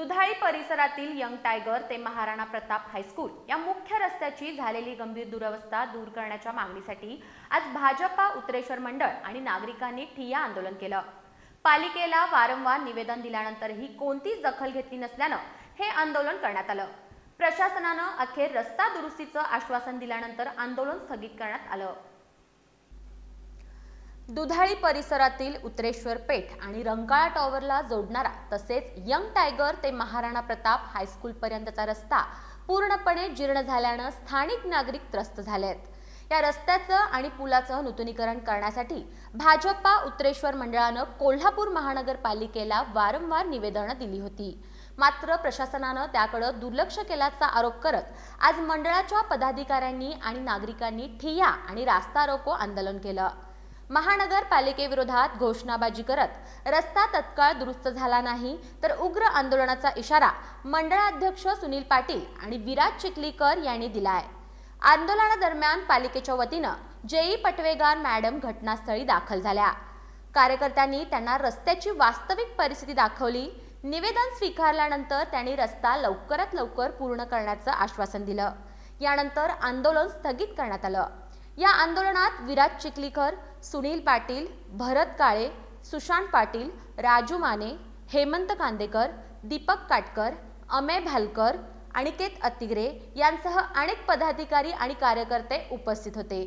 दुधाळी परिसरातील young tiger ते Maharana Pratap high school या मुख्य रस्त्याची झालेली गंभीर दुरवस्था दूर करण्याच्या मागणीसाठी आज भाजपा उत्तरेश्वर मंडळ आणि नागरिकांनी ठिय्या आंदोलन केलं. पालिकेला वारंवार निवेदन दिल्यानंतरही कोणतीच दखल घेतली नसल्यानं हे आंदोलन करण्यात आलं. प्रशासनानं अखेर रस्ता दुरुस्तीचं आश्वासन दिल्यानंतर आंदोलन स्थगित करण्यात आलं. दुधाळी परिसरातील उत्रेश्वर पेठ आणि रंकाळा टॉवरला जोडणारा तसेच यंग टायगर ते महाराणा प्रताप हायस्कूल पर्यंतचा रस्ता पूर्णपणे जीर्ण झाल्यानं स्थानिक नागरिक त्रस्त झाले आहेत. या रस्त्याचं आणि पुलाचं नूतनीकरण करण्यासाठी भाजपा उत्रेश्वर मंडळानं कोल्हापूर महानगरपालिकेला वारंवार निवेदनं दिली होती. मात्र प्रशासनानं त्याकडं दुर्लक्ष केल्याचा आरोप करत आज मंडळाच्या पदाधिकाऱ्यांनी आणि नागरिकांनी ठिय्या आणि रास्ता रोको आंदोलन केलं. महानगरपालिकेविरोधात घोषणाबाजी करत रस्ता तत्काळ दुरुस्त झाला नाही तर उग्र आंदोलनाचा इशारा मंडळाध्यक्ष सुनील पाटील आणि विराज चिखलीकर यांनी दिलाय. आंदोलनादरम्यान पालिकेच्या वतीनं जेई पटवेगार मॅडम घटनास्थळी दाखल झाल्या. कार्यकर्त्यांनी त्यांना रस्त्याची वास्तविक परिस्थिती दाखवली निवेदन स्वीकारल्यानंतर त्यांनी रस्ता लवकरात लवकर पूर्ण करण्याचं आश्वासन दिलं. यानंतर आंदोलन स्थगित करण्यात आलं. या आंदोलनात विराज चिखलीकर सुनील पाटील भरत काळे सुशांत पाटील राजू माने हेमंत कांदेकर दीपक काटकर अमेय भालकर अनिकेत अतिग्रे यांसह अनेक पदाधिकारी आणि कार्यकर्ते उपस्थित होते.